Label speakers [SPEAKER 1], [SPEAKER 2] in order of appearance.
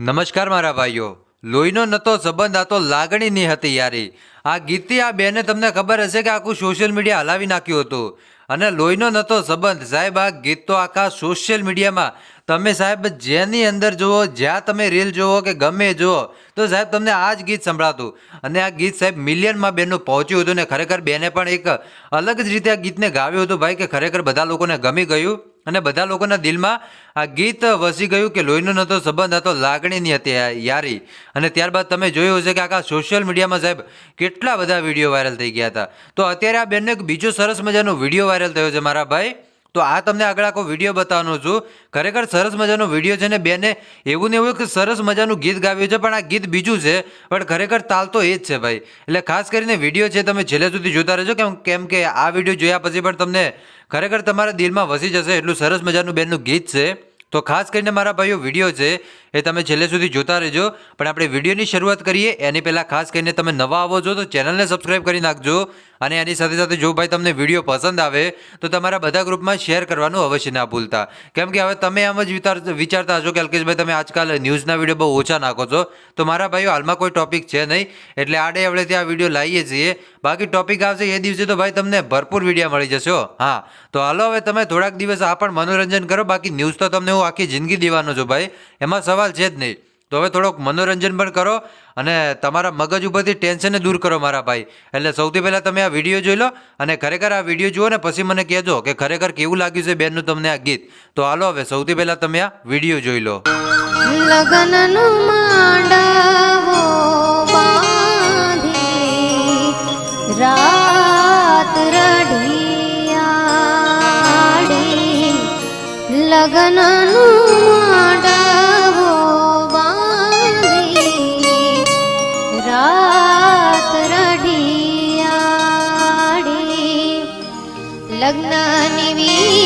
[SPEAKER 1] નમસ્કાર મારા ભાઈઓ. લોહીનો નતો સંબંધ, આ તો લાગણીની હતી યારી. આ ગીતથી આ બેને તમને ખબર હશે કે આખું સોશિયલ મીડિયા હલાવી નાખ્યું હતું. અને લોહીનો નતો સંબંધ. સાહેબ, આ ગીત તો આખા સોશિયલ મીડિયામાં તમે સાહેબ, જેની અંદર જુઓ, જ્યાં તમે રીલ જુઓ કે ગમે જુઓ, તો સાહેબ, તમને આ જ ગીત સંભળાતું. અને આ ગીત સાહેબ મિલિયનમાં બેનનું પહોંચ્યું હતું ને ખરેખર બેને પણ એક અલગ જ રીતે આ ગીતને ગાવ્યું હતું ભાઈ, કે ખરેખર બધા લોકોને ગમી ગયું. અને બધા લોકોના દિલમાં આ ગીત વસી ગયું કે લોહીનો નહોતો સંબંધ હતો લાગણીની હતી યારી. અને ત્યારબાદ તમે જોયું હશે કે આખા સોશિયલ મીડિયામાં સાહેબ કેટલા બધા વીડિયો વાયરલ થઈ ગયા હતા. તો અત્યારે આ બેનનો એક બીજો સરસ મજાનો વીડિયો વાયરલ થયો છે મારા ભાઈ. તો આ તમને આગળ આખો વીડિયો બતાવવાનો છું. ખરેખર સરસ મજાનો વીડિયો છે ને બેને એવું ને એવું કે સરસ મજાનું ગીત ગાવ્યું છે, પણ આ ગીત બીજું છે, પણ ખરેખર તાલ તો એ જ છે ભાઈ. એટલે ખાસ કરીને વીડિયો છે તમે છેલ્લે સુધી જોતા રહેજો, કેમ કેમ કે આ વીડિયો જોયા પછી પણ તમને ખરેખર તમારા દિલમાં વસી જશે એટલું સરસ મજાનું બેનનું ગીત છે. તો ખાસ કરીને મારા ભાઈઓ વીડિયો છે, એ તમે છેલ્લે સુધી જોતા રહેજો. પણ આપણે વિડીયોની શરૂઆત કરીએ. એની પહેલાં ખાસ કરીને તમે નવા આવો છો, તો ચેનલને સબસ્ક્રાઈબ કરી નાખજો. અને એની સાથે સાથે જો ભાઈ તમને વીડિયો પસંદ આવે, તો તમારા બધા ગ્રુપમાં શેર કરવાનું અવશ્ય ના ભૂલતા. કેમ કે હવે તમે આમ જ વિચારતા હશો કે અલ્કેશભાઈ તમે આજકાલ ન્યૂઝના વીડિયો બહુ ઓછા નાખો છો. તો મારા ભાઈઓ, હાલમાં કોઈ ટોપિક છે નહીં. એટલે આડે આપણે ત્યાં વીડિયો લાવીએ છીએ. બાકી ટોપિક આવશે એ દિવસે તો ભાઈ તમને ભરપૂર વીડિયો મળી જશો હા. તો હાલો હવે તમે થોડાક દિવસ આ પણ મનોરંજન કરો, બાકી ન્યૂઝ તો તમને હું આખી જિંદગી દેવાનો છું ભાઈ. એમાં સવાલ છે જ નહીં. તો હવે થોડોક મનોરંજન પણ કરો અને તમારા મગજ ઉપરથી ટેન્શનને દૂર કરો મારા ભાઈ. એટલે સૌથી પહેલાં તમે આ વીડિયો જોઈ લો અને ખરેખર આ વીડિયો જુઓ ને, પછી મને કહેજો કે ખરેખર કેવું લાગ્યું છે બેનનું તમને આ ગીત. તો હાલો હવે સૌથી પહેલાં તમે આ વીડિયો જોઈ લો.
[SPEAKER 2] લગ્નનું માંડવો રાત રઢિયાળી લગ્નનું માંડવો બાંધી રાત રઢિયાળી લગ્નની